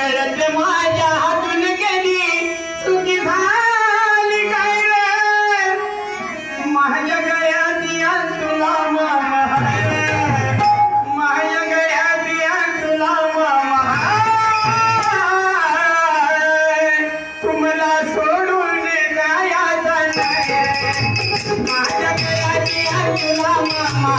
गरज माझ्या हातून गेली चुकी झाली काय रे? माझ्या गळ्यातिया तुला मामा. माझ्या गळ्यातिया तुला मामा. तुम्हाला सोडून गायाचा नाही. माझ्या गळ्यातिया मामा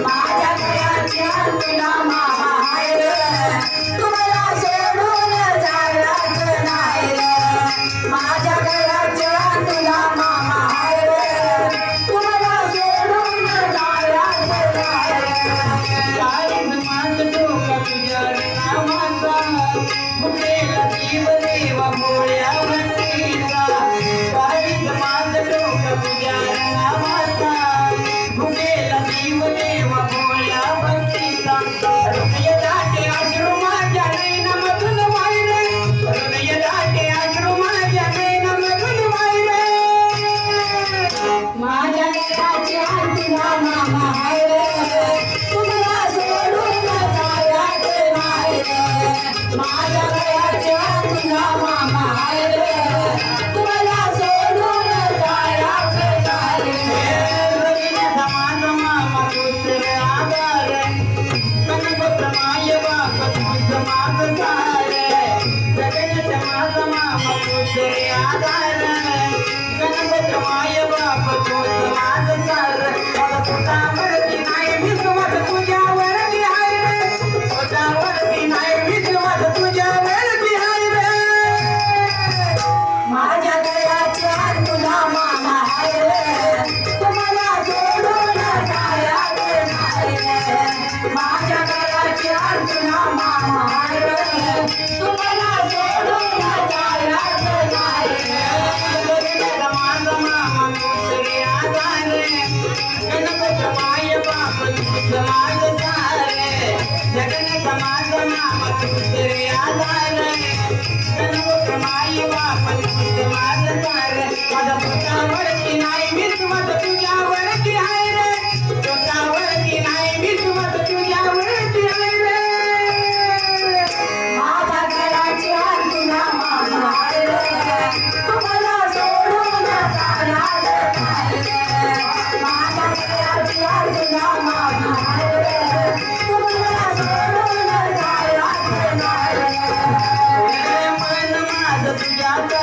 माझ्या Jai समाज सारे जगन समाज नाम दुसरे आधार सर्व कमाई वापस समाज सारे माझा पुता ராஜா